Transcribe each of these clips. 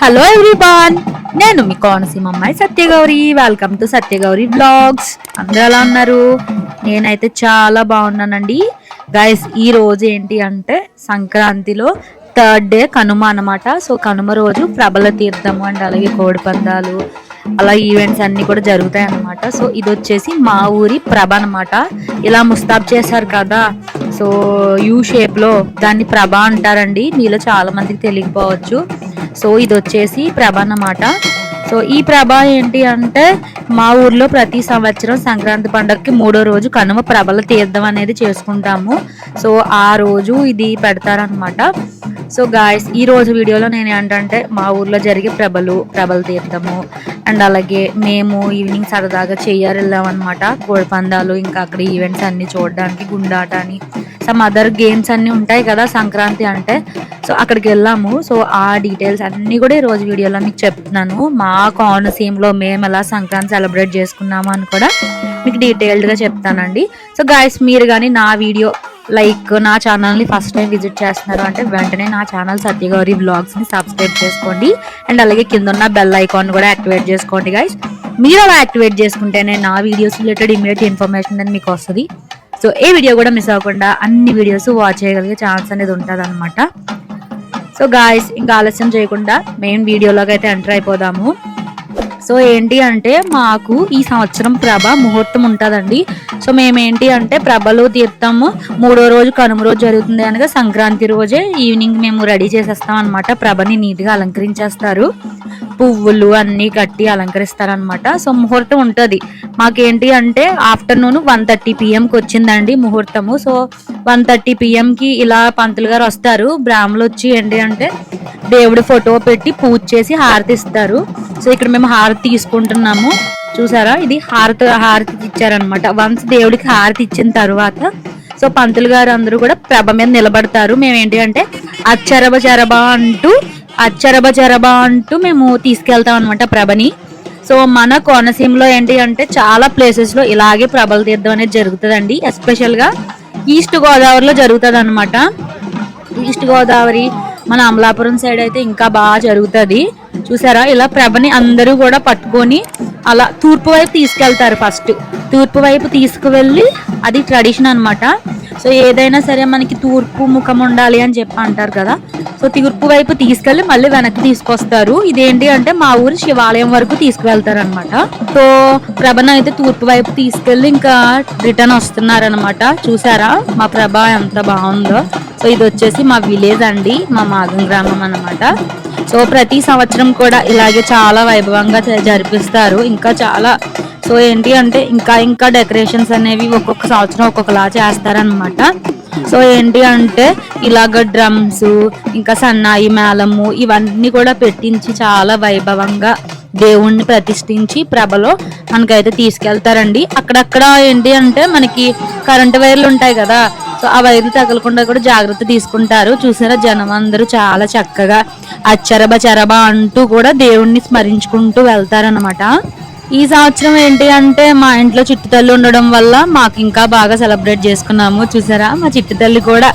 Hello everyone నేను మీ కోనసీమ అమ్మాయి Satyagauri. Welcome to Satyagauri vlogs అందరూ ఎలా ఉన్నారు? నేనైతే చాలా బాగున్నానండి. గైస్ ఈ రోజు ఏంటి అంటే సంక్రాంతిలో థర్డ్ డే కనుమ అన్నమాట. సో కనుమ రోజు ప్రబల తీర్థము అండ్ అలాగే కోడి పందాలు అలా ఈవెంట్స్ అన్నీ కూడా జరుగుతాయి అన్నమాట. సో ఇది వచ్చేసి మా ఊరి ప్రభ అన్నమాట. ఇలా ముస్తాబ్ చేశారు కదా. సో యూ షేప్లో దాన్ని ప్రభ అంటారండి. మీలో చాలామందికి తెలియకపోవచ్చు. సో ఇది వచ్చేసి ప్రభ అన్నమాట సో ఈ ప్రభ ఏంటి అంటే మా ఊర్లో ప్రతి సంవత్సరం సంక్రాంతి పండగకి మూడో రోజు కనుమ ప్రభల తీర్థం అనేది చేసుకుంటాము. సో ఆ రోజు ఇది పెడతారనమాట సో గాయస్ ఈ రోజు వీడియోలో నేను ఏంటంటే మా ఊర్లో జరిగే ప్రభలు ప్రభల తీర్థము అండ్ అలాగే మేము ఈవినింగ్ సరదాగా చెయ్యారు వెళ్ళామన్నమాట కోడి పందాలు ఇంకా అక్కడ ఈవెంట్స్ అన్ని చూడడానికి గుండాట అని సమ్ అదర్ గేమ్స్ అన్ని ఉంటాయి కదా సంక్రాంతి అంటే. సో అక్కడికి వెళ్ళాము. సో ఆ డీటెయిల్స్ అన్ని కూడా ఈ రోజు వీడియోలో మీకు చెప్తున్నాను. మా కోనసీమలో మేము ఎలా సంక్రాంతి సెలబ్రేట్ చేసుకున్నాము అని కూడా మీకు డీటెయిల్డ్గా చెప్తానండి. సో గాయస్ మీరు కానీ నా వీడియో లైక్ నా ఛానల్ని ఫస్ట్ టైం విజిట్ చేస్తున్నారు అంటే వెంటనే నా ఛానల్ సత్యగౌరి బ్లాగ్స్ని సబ్స్క్రైబ్ చేసుకోండి. అండ్ అలాగే కింద ఉన్న బెల్ ఐకాన్ కూడా యాక్టివేట్ చేసుకోండి గాయస్ మీరు అలా యాక్టివేట్ చేసుకుంటేనే నా వీడియోస్ రిలేటెడ్ ఇమీడియట్ ఇన్ఫర్మేషన్ అనేది మీకు వస్తుంది. సో ఏ వీడియో కూడా మిస్ అవ్వకుండా అన్ని వీడియోస్ వాచ్ చేయగలిగే ఛాన్స్ అనేది ఉంటుంది అనమాట సో గాయస్ ఇంకా ఆలస్యం చేయకుండా మెయిన్ వీడియోలోకి అయితే ఎంటర్ అయిపోదాము. సో ఏంటి అంటే మాకు ఈ సంవత్సరం ప్రభ ముహూర్తం ఉంటుందండి. సో మేమేంటి అంటే ప్రభలు తీర్థము మూడో రోజు కనుమ రోజు జరుగుతుంది అనగా సంక్రాంతి రోజే ఈవినింగ్ మేము రెడీ చేసేస్తాం అనమాట ప్రభని నీట్గా అలంకరించేస్తారు. పువ్వులు అన్నీ కట్టి అలంకరిస్తారనమాట సో ముహూర్తం ఉంటుంది. మాకేంటి అంటే ఆఫ్టర్నూన్ వన్ థర్టీ పిఎంకి వచ్చిందండి ముహూర్తము. సో వన్ థర్టీ పిఎంకి ఇలా పంతులు గారు వస్తారు. బ్రాహ్మలు వచ్చి ఏంటి అంటే దేవుడి ఫోటో పెట్టి పూజ చేసి హారతి ఇస్తారు. సో ఇక్కడ మేము హారతి తీసుకుంటున్నాము. చూసారా? ఇది హారతి హారతి ఇచ్చారనమాట వన్స్ దేవుడికి హారతి ఇచ్చిన తర్వాత సో పంతులు గారు అందరూ కూడా ప్రభ మీద నిలబడతారు. మేము ఏంటి అంటే అచ్చరబ చరబ అంటూ అచ్చరబ చరబ అంటూ మేము తీసుకెళ్తాం అనమాట ప్రభని. సో మన కోనసీమలో ఏంటి అంటే చాలా ప్లేసెస్లో ఇలాగే ప్రభల తీర్థం అనేది జరుగుతుందండి. ఎస్పెషల్గా ఈస్ట్ గోదావరిలో జరుగుతుంది అనమాట ఈస్ట్ గోదావరి మన అమలాపురం సైడ్ అయితే ఇంకా బాగా జరుగుతుంది. చూసారా? ఇలా ప్రభని అందరూ కూడా పట్టుకొని అలా తూర్పు వైపు తీసుకెళ్తారు ఫస్ట్ తూర్పు వైపు తీసుకువెళ్ళి అది ట్రెడిషన్ అనమాట సో ఏదైనా సరే మనకి తూర్పు ముఖం ఉండాలి అని చెప్పి అంటారు కదా. సో తూర్పు వైపు తీసుకెళ్ళి మళ్ళీ వెనక్కి తీసుకొస్తారు. ఇదేంటి అంటే మా ఊరు శివాలయం వరకు తీసుకువెళ్తారు అనమాట సో ప్రభను అయితే తూర్పు వైపు తీసుకెళ్ళి ఇంకా రిటర్న్ వస్తున్నారనమాట చూసారా? మా ప్రభ ఎంత బాగుందో. సో ఇది వచ్చేసి మా విలేజ్ అండి మా మాగం గ్రామం అన్నమాట. సో ప్రతి సంవత్సరం కూడా ఇలాగే చాలా వైభవంగా జ- జరిపిస్తారు. ఇంకా చాలా సో ఏంటి అంటే ఇంకా ఇంకా డెకరేషన్స్ అనేవి ఒక్కొక్క సంవత్సరం ఒక్కొక్కలా చేస్తారనమాట సో ఏంటి అంటే ఇలాగ డ్రమ్స్ ఇంకా సన్నాయి మేళము ఇవన్నీ కూడా పెట్టించి చాలా వైభవంగా దేవుణ్ణి ప్రతిష్ఠించి ప్రభలో మనకైతే తీసుకెళ్తారండి. అక్కడక్కడ ఏంటి అంటే మనకి కరెంటు వైర్లు ఉంటాయి కదా సో ఆ వైర్లు తగలకుండా కూడా జాగ్రత్త తీసుకుంటారు. చూసారా జనం అందరూ చాలా చక్కగా అచ్చరబ చరబ అంటూ కూడా దేవుణ్ణి స్మరించుకుంటూ వెళ్తారనమాట ఈ సంవత్సరం ఏంటి అంటే మా ఇంట్లో చిట్టుతల్లి ఉండడం వల్ల మాకు ఇంకా బాగా సెలబ్రేట్ చేసుకున్నాము. చూసారా మా చిట్టుతల్లి కూడా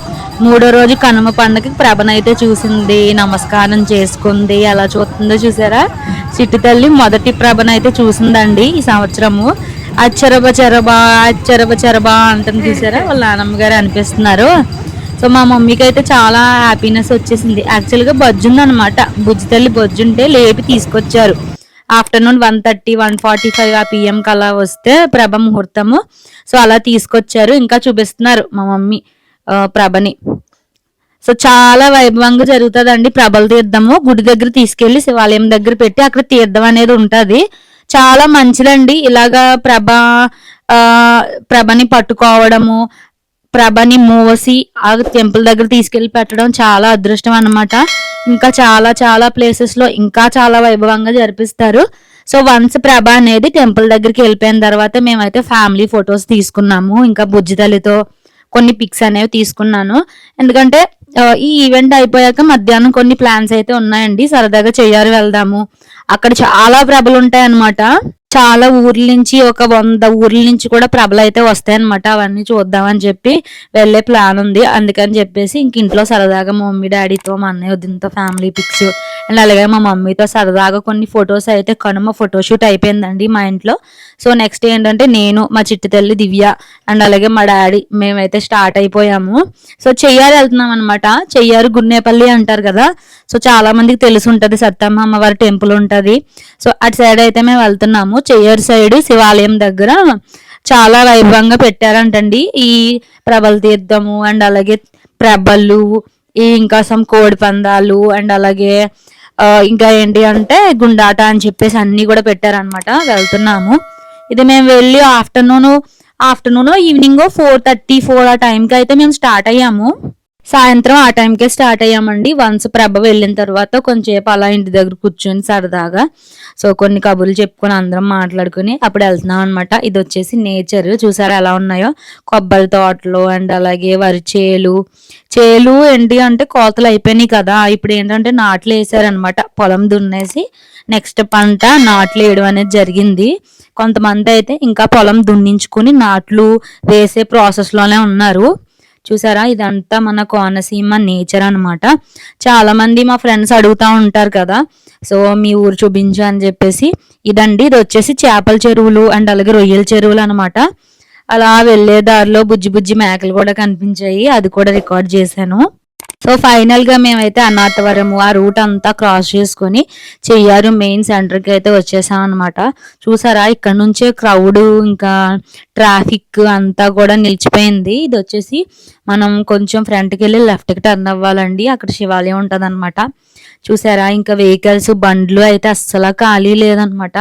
మూడో రోజు కనుమ పండుగకి ప్రభనైతే చూసింది నమస్కారం చేసుకుంది. అలా చూస్తుందో చూసారా చిట్టుతల్లి మొదటి ప్రభనైతే చూసిందండి ఈ సంవత్సరము. అచ్చరబ చరబ అచ్చరబ చరబా అంటుంది చూసారా? వాళ్ళ నాన్నమ్మ గారు అనిపిస్తున్నారు. సో మా మమ్మీకి అయితే చాలా హ్యాపీనెస్ వచ్చేసింది. యాక్చువల్గా బొజ్జుంది అనమాట బుజ్జి తల్లి బొజ్జుంటే లేపి తీసుకొచ్చారు. Afternoon one thirty one forty five ఆ పిఎంకి అలా వస్తే ప్రభ ముహూర్తము. సో అలా తీసుకొచ్చారు. ఇంకా చూపిస్తున్నారు మా మమ్మీ ప్రభని. సో చాలా వైభవంగా జరుగుతుందండి. ప్రభల తీర్థము. గుడి దగ్గర తీసుకెళ్ళి శివాలయం దగ్గర పెట్టి అక్కడ తీర్థం అనేది ఉంటుంది. చాలా మంచిదండి. ఇలాగా ప్రభ ఆ ప్రభని పట్టుకోవడము ప్రభని మోసి ఆ టెంపుల్ దగ్గర తీసుకెళ్ళి పెట్టడం చాలా అదృష్టం అన్నమాట. ఇంకా చాలా చాలా ప్లేసెస్లో ఇంకా చాలా వైభవంగా జరిపిస్తారు. సో వన్స్ ప్రభ అనేది టెంపుల్ దగ్గరికి వెళ్ళిపోయిన తర్వాత మేమైతే ఫ్యామిలీ ఫొటోస్ తీసుకున్నాము. ఇంకా బుజ్జి తల్లితో కొన్ని పిక్స్ అనేవి తీసుకున్నాను. ఎందుకంటే ఈ ఈవెంట్ అయిపోయాక మధ్యాహ్నం కొన్ని ప్లాన్స్ అయితే ఉన్నాయండి. సరదాగా చెయ్యారు వెళ్దాము. అక్కడ చాలా ప్రభలు ఉంటాయి అన్నమాట చాలా ఊర్ల నుంచి ఒక వంద ఊర్ల నుంచి కూడా ప్రభలు అయితే వస్తాయన్నమాట. అవన్నీ చూద్దామని చెప్పి వెళ్ళే ప్లాన్ ఉంది. అందుకని చెప్పేసి ఇంక ఇంట్లో సరదాగా మమ్మీ డాడీతో మా అన్నయ్య వదినతో ఫ్యామిలీ పిక్స్ అండ్ అలాగే మా మమ్మీతో సరదాగా కొన్ని ఫొటోస్ అయితే కనుమ ఫోటోషూట్ అయిపోయిందండి మా ఇంట్లో. సో నెక్స్ట్ ఏంటంటే నేను మా చిట్టి తల్లి దివ్య అండ్ అలాగే మా డాడీ మేమైతే స్టార్ట్ అయిపోయాము. సో చెయ్యారు వెళ్తున్నాం అనమాట చెయ్యారు గున్నేపల్లి అంటారు కదా. సో చాలా మందికి తెలిసి ఉంటుంది సత్తమ్మ అమ్మవారి టెంపుల్ ఉంటుంది. సో అటు సైడ్ అయితే మేము వెళ్తున్నాము. చెయ్యారు సైడ్ శివాలయం దగ్గర చాలా వైభవంగా పెట్టారంటండి. ఈ ప్రభల తీర్థము అండ్ అలాగే ప్రభలు ఈ ఇంకా సమ్ కోడి పందాలు అండ్ అలాగే ఇంకా ఏంటి అంటే గుండాట అని చెప్పేసి అన్ని కూడా పెట్టారనమాట వెళ్తున్నాము. ఇది మేము వెళ్ళి afternoon afternoon evening four thirty four ఆ టైంకి అయితే మేము స్టార్ట్ అయ్యాము. సాయంత్రం ఆ టైంకే స్టార్ట్ అయ్యామండి. వన్స్ ప్రభ వెళ్ళిన తర్వాత కొంచెంసేపు అలా ఇంటి దగ్గర కూర్చొని సరదాగా సో కొన్ని కబుర్లు చెప్పుకొని అందరం మాట్లాడుకుని అప్పుడు వెళ్తున్నాం అనమాట ఇది వచ్చేసి నేచర్. చూసారా ఎలా ఉన్నాయో? కొబ్బరి తోటలు అండ్ అలాగే వరి చేలు. చేలు ఏంటి అంటే కోతలు అయిపోయినాయి కదా. ఇప్పుడు ఏంటంటే నాట్లు వేసారనమాట పొలం దున్నేసి నెక్స్ట్ పంట నాట్లు వేయడం అనేది జరిగింది. కొంతమంది అయితే ఇంకా పొలం దున్నించుకుని నాట్లు వేసే ప్రాసెస్లోనే ఉన్నారు. చూసారా? ఇదంతా మన కోనసీమ నేచర్ అనమాట చాలా మంది మా ఫ్రెండ్స్ అడుగుతా ఉంటారు కదా. సో మీ ఊరు చూపించు అని చెప్పేసి. ఇదండి ఇది వచ్చేసి చేపల చెరువులు అండ్ అలాగే రొయ్యల చెరువులు అనమాట అలా వెళ్ళే దారిలో బుజ్జి బుజ్జి మేకలు కూడా కనిపించాయి. అది కూడా రికార్డ్ చేశాను. సో ఫైనల్గా మేమైతే అనాథవరము ఆ రూట్ అంతా క్రాస్ చేసుకుని చెయ్యారు. మెయిన్ సెంటర్కి అయితే వచ్చేసాం అనమాట చూసారా? ఇక్కడ నుంచే క్రౌడ్ ఇంకా ట్రాఫిక్ అంతా కూడా నిలిచిపోయింది. ఇది వచ్చేసి మనం కొంచెం ఫ్రంట్కి వెళ్ళి లెఫ్ట్కి టర్న్ అవ్వాలండి. అక్కడ శివాలయం ఉంటది చూసారా? ఇంకా వెహికల్స్ బండ్లు అయితే అస్సలు ఖాళీ లేదనమాట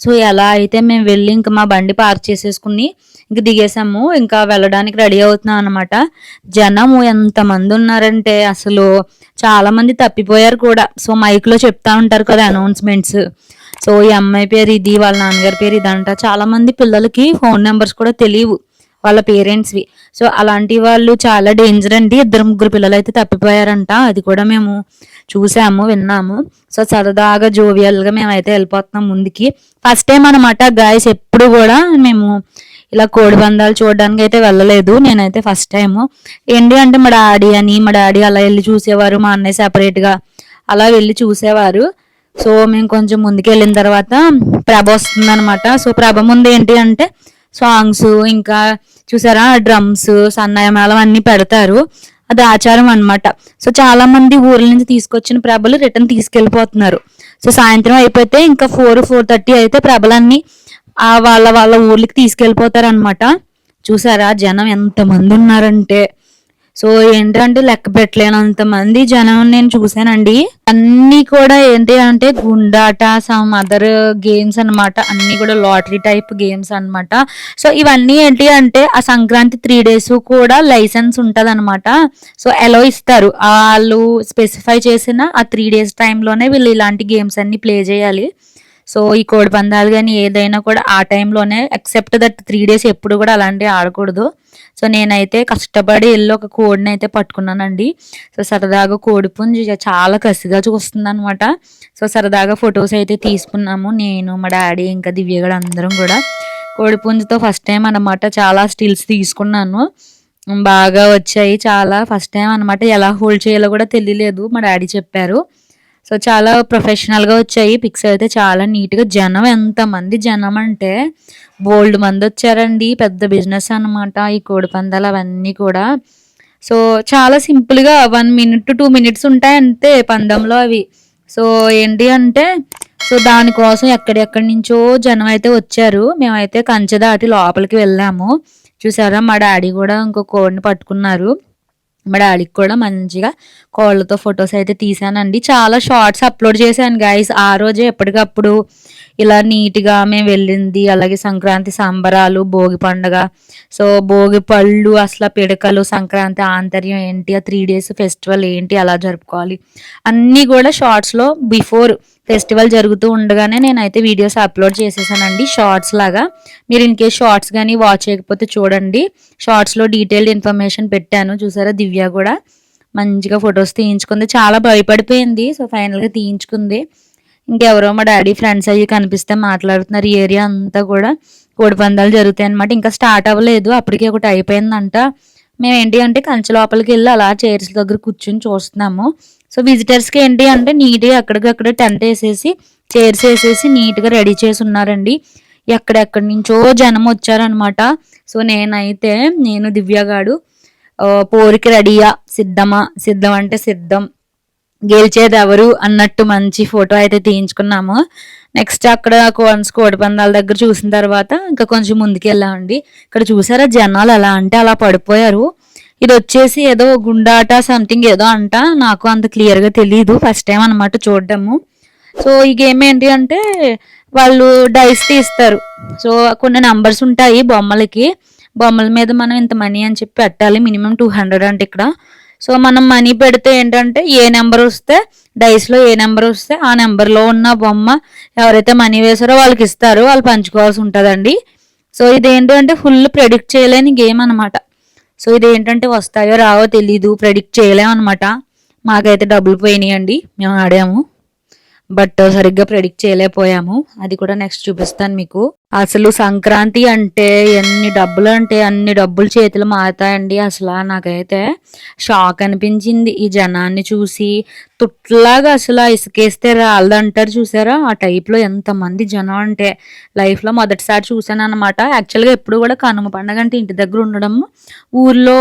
సో ఎలా అయితే మేము వెళ్ళి ఇంకా మా బండి పార్క్ చేసేసుకుని ఇంక దిగేసాము ఇంకా వెళ్ళడానికి రెడీ అవుతున్నాం అనమాట జనము ఎంతమంది ఉన్నారంటే అసలు చాలా మంది తప్పిపోయారు కూడా. సో మైక్లో చెప్తా ఉంటారు కదా అనౌన్స్మెంట్స్ సో ఈ అమ్మాయి పేరు ఇది వాళ్ళ నాన్నగారి పేరు ఇదంట. చాలా మంది పిల్లలకి ఫోన్ నెంబర్స్ కూడా తెలియవు. వాళ్ళ పేరెంట్స్వి. సో అలాంటి వాళ్ళు చాలా డేంజర్ అండి. ఇద్దరు ముగ్గురు పిల్లలు అయితే తప్పిపోయారంట. అది కూడా మేము చూసాము విన్నాము. సో సరదాగా జోవియల్గా మేమైతే వెళ్ళిపోతున్నాం ముందుకి. ఫస్ట్ టైం అనమాట గాయస్ ఎప్పుడు కూడా మేము ఇలా కోడి పందాలు చూడడానికి అయితే వెళ్ళలేదు. నేనైతే ఫస్ట్ టైం ఏంటి అంటే మా డాడీ అని మా డాడీ అలా వెళ్ళి చూసేవారు మా అన్నయ్య సెపరేట్గా అలా వెళ్ళి చూసేవారు. సో మేము కొంచెం ముందుకు వెళ్ళిన తర్వాత ప్రభ వస్తుంది అనమాట సో ప్రభ ముందు ఏంటి అంటే సాంగ్స్ ఇంకా చూసారా? డ్రమ్స్ సన్నాయ మేళం అన్ని పెడతారు. అది ఆచారం అనమాట సో చాలా మంది ఊర్ల నుంచి తీసుకొచ్చిన ప్రభలు రిటర్న్ తీసుకెళ్ళిపోతున్నారు సో సాయంత్రం అయిపోతే ఇంకా ఫోర్ ఫోర్ థర్టీ అయితే ప్రభలన్నీ ఆ వాళ్ళ వాళ్ళ ఊర్లకి తీసుకెళ్ళిపోతారనమాట చూసారా? జనం ఎంతమంది ఉన్నారంటే. సో ఏంటంటే లెక్క పెట్టలేనంత మంది జనం నేను చూసానండి అన్ని కూడా ఏంటి అంటే గుండాట సమ్ అదర్ గేమ్స్ అనమాట అన్ని కూడా లాటరీ టైప్ గేమ్స్ అనమాట సో ఇవన్నీ ఏంటి అంటే ఆ సంక్రాంతి త్రీ డేస్ కూడా లైసెన్స్ ఉంటుంది అనమాట సో ఎలో ఇస్తారు. వాళ్ళు స్పెసిఫై చేసిన ఆ త్రీ డేస్ టైంలోనే వీళ్ళు ఇలాంటి గేమ్స్ అన్ని ప్లే చేయాలి. సో ఈ కోడి పందాలు కానీ ఏదైనా కూడా ఆ టైంలోనే ఎక్సెప్ట్ దట్ త్రీ డేస్ ఎప్పుడు కూడా అలాంటివి ఆడకూడదు. సో నేనైతే కష్టపడి వెళ్ళి ఒక కోడిని అయితే పట్టుకున్నానండి. సో సరదాగా కోడి పుంజు చాలా కసిగా చూస్తుంది అనమాట సో సరదాగా ఫొటోస్ అయితే తీసుకున్నాము నేను మా డాడీ ఇంకా దివ్యగడ అందరం కూడా. కోడి పుంజుతో ఫస్ట్ టైం అనమాట చాలా స్టిల్స్ తీసుకున్నాను. బాగా వచ్చాయి చాలా. ఫస్ట్ టైం అనమాట ఎలా హోల్డ్ చేయాలో కూడా తెలియలేదు మా డాడీ చెప్పారు. సో చాలా ప్రొఫెషనల్గా వచ్చాయి. పిక్స్ అయితే చాలా నీట్గా జనం ఎంతమంది? జనం అంటే బోల్డ్ మంది వచ్చారండి. పెద్ద బిజినెస్ అనమాట ఈ కోడి పందాలు అవన్నీ కూడా. సో చాలా సింపుల్గా వన్ మినిట్ టూ మినిట్స్ ఉంటాయి అంతే పందంలో అవి. సో ఏంటి అంటే సో దానికోసం ఎక్కడెక్కడి నుంచో జనం అయితే వచ్చారు. మేమైతే కంచె దాటి లోపలికి వెళ్ళాము. చూసారా? మా డాడీ కూడా ఇంకో కోడిని పట్టుకున్నారు. మా డాడీకి కూడా మంచిగా కోళ్ళతో ఫొటోస్ అయితే తీసానండి చాలా షార్ట్స్ అప్లోడ్ చేశాను గైస్ ఆ రోజే ఎప్పటికప్పుడు ఇలా నీట్గా మేము వెళ్ళింది. అలాగే సంక్రాంతి సంబరాలు భోగి పండుగ. సో భోగి పళ్ళు అసలు పిడకలు సంక్రాంతి ఆంతర్యం ఏంటి? ఆ త్రీ డేస్ ఫెస్టివల్ ఏంటి? అలా జరుపుకోవాలి. అన్నీ కూడా షార్ట్స్లో బిఫోర్ ఫెస్టివల్ జరుగుతూ ఉండగానే నేనైతే వీడియోస్ అప్లోడ్ చేసేసానండి షార్ట్స్ లాగా. మీరు ఇన్ కేస్ షార్ట్స్ కానీ వాచ్ చేయకపోతే చూడండి. షార్ట్స్లో డీటెయిల్డ్ ఇన్ఫర్మేషన్ పెట్టాను చూసారా దివ్య కూడా. మంచిగా ఫొటోస్ తీయించుకుంది. చాలా భయపడిపోయింది సో ఫైనల్గా తీయించుకుంది. ఇంకెవరో మా డాడీ ఫ్రెండ్స్ అయ్యి కనిపిస్తే మాట్లాడుతున్నారు ఏరియా అంతా కూడా. కోడి పందాలు జరుగుతాయి అనమాట ఇంకా స్టార్ట్ అవ్వలేదు అప్పటికే ఒకటి అయిపోయిందంట. మేము ఏంటి అంటే కంచె లోపలికి వెళ్ళి అలా చైర్స్ దగ్గర కూర్చొని చూస్తున్నాము. సో విజిటర్స్కి ఏంటి అంటే నీట్గా అక్కడికక్కడ టెంట్ వేసేసి చైర్స్ వేసేసి నీట్గా రెడీ చేసి ఉన్నారండి. ఎక్కడెక్కడి నుంచో జనం వచ్చారనమాట సో నేనైతే నేను దివ్యగాడు పోరికి రెడీయా? సిద్ధమా? సిద్ధం అంటే సిద్ధం. గెలిచేది ఎవరు? అన్నట్టు మంచి ఫోటో అయితే తీయించుకున్నాము. నెక్స్ట్ అక్కడ కోన్స్ కోడిపందాల దగ్గర చూసిన తర్వాత ఇంకా కొంచెం ముందుకు వెళ్ళామండి ఇక్కడ చూసారా జనాలు ఎలా అంటే అలా పడిపోయారు. ఇది వచ్చేసి ఏదో గుండాట సంథింగ్ ఏదో అంట. నాకు అంత క్లియర్గా తెలియదు ఫస్ట్ టైం అనమాట చూడడము. సో ఈ గేమ్ ఏంటి అంటే వాళ్ళు డైస్ తీస్తారు. సో కొన్ని నంబర్స్ ఉంటాయి బొమ్మలకి. బొమ్మల మీద మనం ఇంత మనీ అని చెప్పి పెట్టాలి. మినిమం టూ హండ్రెడ్ అంటే ఇక్కడ. సో మనం మనీ పెడితే ఏంటంటే ఏ నెంబర్ వస్తే డైస్లో ఏ నెంబర్ వస్తే ఆ నెంబర్లో ఉన్న బొమ్మ ఎవరైతే మనీ వేసారో వాళ్ళకి ఇస్తారు. వాళ్ళు పంచుకోవాల్సి ఉంటుందండి. సో ఇదేంటంటే ఫుల్ ప్రెడిక్ట్ చేయలేని గేమ్ అనమాట సో ఇదేంటంటే వస్తాయో రావో తెలీదు ప్రెడిక్ట్ చేయలేమన్నమాట మాకైతే డబ్బులు పోయినాయండి మేము ఆడాము. బట్ సరిగ్గా ప్రెడిక్ట్ చేయలేకపోయాము. అది కూడా నెక్స్ట్ చూపిస్తాను మీకు. అసలు సంక్రాంతి అంటే ఎన్ని డబ్బులు అంటే అన్ని డబ్బులు చేతులు మారుతాయండి. అసలు నాకైతే షాక్ అనిపించింది. ఈ జనాన్ని చూసి తుట్లాగా అసలు ఇసుకేస్తే రాలదంటారు చూసారా? ఆ టైప్లో ఎంతమంది జనం అంటే లైఫ్లో మొదటిసారి చూసాను అనమాట యాక్చువల్గా ఎప్పుడు కూడా కనుమ పండగ అంటే ఇంటి దగ్గర ఉండడం ఊర్లో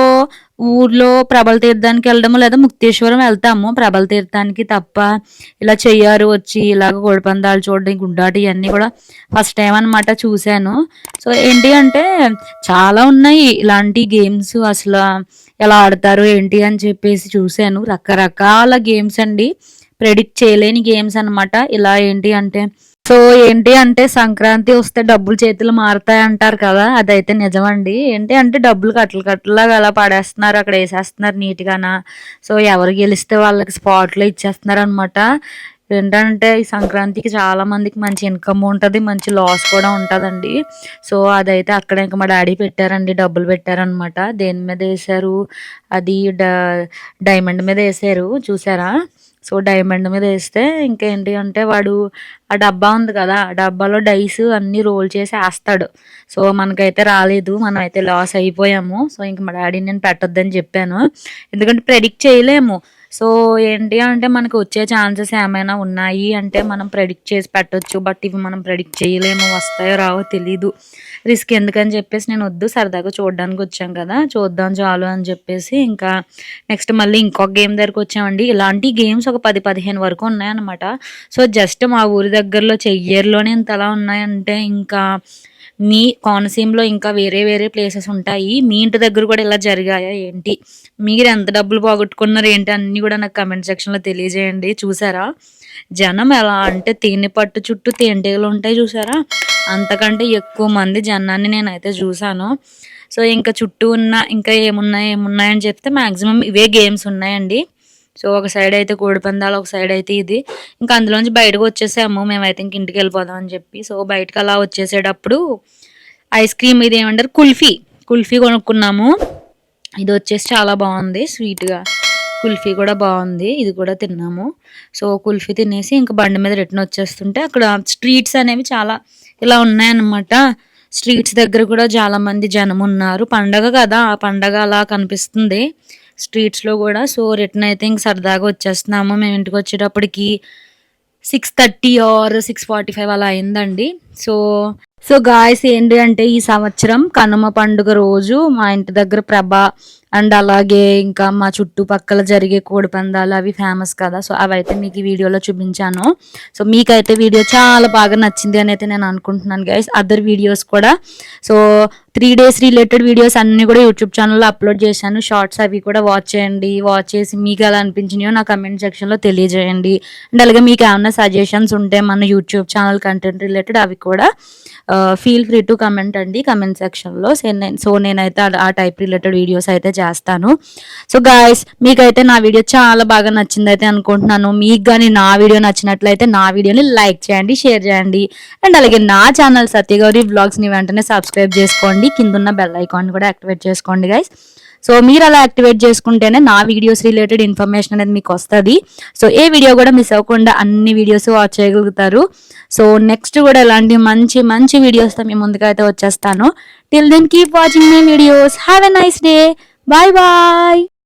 ఊర్లో ప్రబల తీర్థానికి వెళ్ళడము లేదా ముక్తేశ్వరం వెళ్తాము. ప్రబల తీర్థానికి తప్ప ఇలా చెయ్యారు వచ్చి ఇలాగ గోడిపందాలు చూడడం గుండాటి ఇవన్నీ కూడా ఫస్ట్ టైం అనమాట చూశాను. సో ఏంటి అంటే చాలా ఉన్నాయి ఇలాంటి గేమ్స్ అసలు ఎలా ఆడతారు ఏంటి అని చెప్పేసి చూశాను. రకరకాల గేమ్స్ అండి. ప్రెడిక్ట్ చేయలేని గేమ్స్ అనమాట ఇలా ఏంటి అంటే సో ఏంటి అంటే సంక్రాంతి వస్తే డబ్బులు చేతులు మారుతాయి అంటారు కదా అదైతే నిజమండి. ఏంటి అంటే డబ్బులు కట్టలు కట్టలాగా అలా పడేస్తున్నారు అక్కడ వేసేస్తున్నారు నీట్గానా. సో ఎవరు గెలిస్తే వాళ్ళకి స్పాట్లో ఇచ్చేస్తున్నారు అనమాట ఏంటంటే ఈ సంక్రాంతికి చాలా మందికి మంచి ఇన్కమ్ ఉంటుంది మంచి లాస్ కూడా ఉంటుందండి. సో అదైతే అక్కడ ఇంకా మా డాడీ పెట్టారండి డబ్బులు పెట్టారనమాట దేని మీద వేసారు అది డైమండ్ మీద వేసారు చూసారా? సో డైమండ్ మీద వేస్తే ఇంకేంటి అంటే వాడు ఆ డబ్బా ఉంది కదా ఆ డబ్బాలో డైస్ అన్నీ రోల్ చేసి వేస్తాడు. సో మనకైతే రాలేదు మనం అయితే లాస్ అయిపోయాము. సో ఇంక మా డాడీ నేను పెట్టొద్దని చెప్పాను. ఎందుకంటే ప్రెడిక్ట్ చేయలేము. సో ఏంటి అంటే మనకు వచ్చే ఛాన్సెస్ ఏమైనా ఉన్నాయి అంటే మనం ప్రెడిక్ట్ చేసి పెట్టొచ్చు బట్ ఇవి మనం ప్రెడిక్ట్ చేయలేము వస్తాయో రావో తెలీదు. రిస్క్ ఎందుకని చెప్పేసి నేను వద్దు సరదాగా చూడడానికి వచ్చాం కదా చూద్దాం చాలు అని చెప్పేసి ఇంకా నెక్స్ట్ మళ్ళీ ఇంకొక గేమ్ దగ్గరకు వచ్చామండి. ఇలాంటి గేమ్స్ ఒక పది పదిహేను వరకు ఉన్నాయన్నమాట. సో జస్ట్ మా ఊరి దగ్గరలో చెయ్యర్లోనే ఇంత అలా ఉన్నాయంటే ఇంకా మీ కోనసీమలో ఇంకా వేరే వేరే ప్లేసెస్ ఉంటాయి. మీ ఇంటి దగ్గర కూడా ఇలా జరిగాయా ఏంటి? మీరు ఎంత డబ్బులు పోగొట్టుకున్నారు ఏంటి అన్నీ కూడా నాకు కమెంట్ సెక్షన్లో తెలియజేయండి. చూసారా? జనం ఎలా అంటే తేనె పట్టు చుట్టూ తేనెటీగలు ఉంటాయి చూసారా? అంతకంటే ఎక్కువ మంది జనాన్ని నేనైతే చూశాను సో ఇంకా చుట్టూ ఉన్న ఇంకా ఏమున్నాయి ఏమున్నాయని చెప్తే మ్యాక్సిమం ఇవే గేమ్స్ ఉన్నాయండి. సో ఒక సైడ్ అయితే కోడిపందాలు ఒక సైడ్ అయితే ఇది. ఇంకా అందులోంచి బయటకు వచ్చేసాము. మేమైతే ఇంక ఇంటికి వెళ్ళిపోదాం అని చెప్పి. సో బయటకు అలా వచ్చేసేటప్పుడు ఐస్ క్రీమ్ ఇది ఏమంటారు? కుల్ఫీ. కుల్ఫీ కొనుక్కున్నాము. ఇది వచ్చేసి చాలా బాగుంది. స్వీట్గా కుల్ఫీ కూడా బాగుంది. ఇది కూడా తిన్నాము. సో కుల్ఫీ తినేసి ఇంకా బండి మీద రిటర్న్ వచ్చేస్తుంటే అక్కడ స్ట్రీట్స్ అనేవి చాలా ఇలా ఉన్నాయన్నమాట. స్ట్రీట్స్ దగ్గర కూడా చాలామంది జనం ఉన్నారు. పండగ కదా. ఆ పండగ అలా కనిపిస్తుంది. స్ట్రీట్స్లో కూడా. సో రిటర్న్ అయితే ఇంక సరదాగా వచ్చేస్తున్నాము. మేము ఇంటికి వచ్చేటప్పటికి six thirty or six forty five అలా అయిందండి. సో సో గాయస్ ఏంటి అంటే ఈ సంవత్సరం కనుమ పండుగ రోజు మా ఇంటి దగ్గర ప్రభ అండ్ అలాగే ఇంకా మా చుట్టుపక్కల జరిగే కోడి పందాలు అవి ఫేమస్ కదా. సో అవైతే మీకు ఈ వీడియోలో చూపించాను. సో మీకైతే వీడియో చాలా బాగా నచ్చింది అని అయితే నేను అనుకుంటున్నాను గైస్ అదర్ వీడియోస్ కూడా. So three days related videos అన్నీ కూడా యూట్యూబ్ ఛానల్లో అప్లోడ్ చేశాను. షార్ట్స్ అవి కూడా వాచ్ చేయండి. వాచ్ చేసి మీకు ఎలా అనిపించినాయో నా కమెంట్ సెక్షన్లో తెలియజేయండి. అండ్ అలాగే మీకు ఏమైనా సజెషన్స్ ఉంటే మన యూట్యూబ్ ఛానల్ కంటెంట్ రిలేటెడ్ అవి కూడా ఫీల్ ఫ్రీ టు కమెంట్ అండి కమెంట్ సెక్షన్లో సో నేనైతే ఆ టైప్ రిలేటెడ్ వీడియోస్ అయితే చేస్తాను. సో గాయస్ మీకైతే నా వీడియో చాలా బాగా నచ్చింది అయితే అనుకుంటున్నాను. మీకు కానీ నా వీడియో నచ్చినట్లయితే నా వీడియోని లైక్ చేయండి షేర్ చేయండి. అండ్ అలాగే నా ఛానల్ సత్యగౌరి వ్లాగ్స్ని వెంటనే సబ్స్క్రైబ్ చేసుకోండి. కింద బెల్ ఐకాన్ కూడా యాక్టివేట్ చేసుకోండి గైస్ సో మీరు అలా యాక్టివేట్ చేసుకుంటేనే నా వీడియోస్ రిలేటెడ్ ఇన్ఫర్మేషన్ అనేది మీకు వస్తుంది. సో ఏ వీడియో కూడా మిస్ అవ్వకుండా అన్ని వీడియోస్ వాచ్ చేయగలుగుతారు. సో నెక్స్ట్ కూడా ఇలాంటి మంచి మంచి వీడియోస్తో మీ ముందుకైతే వచ్చేస్తాను. Till then keep watching my videos have a nice day Bye bye.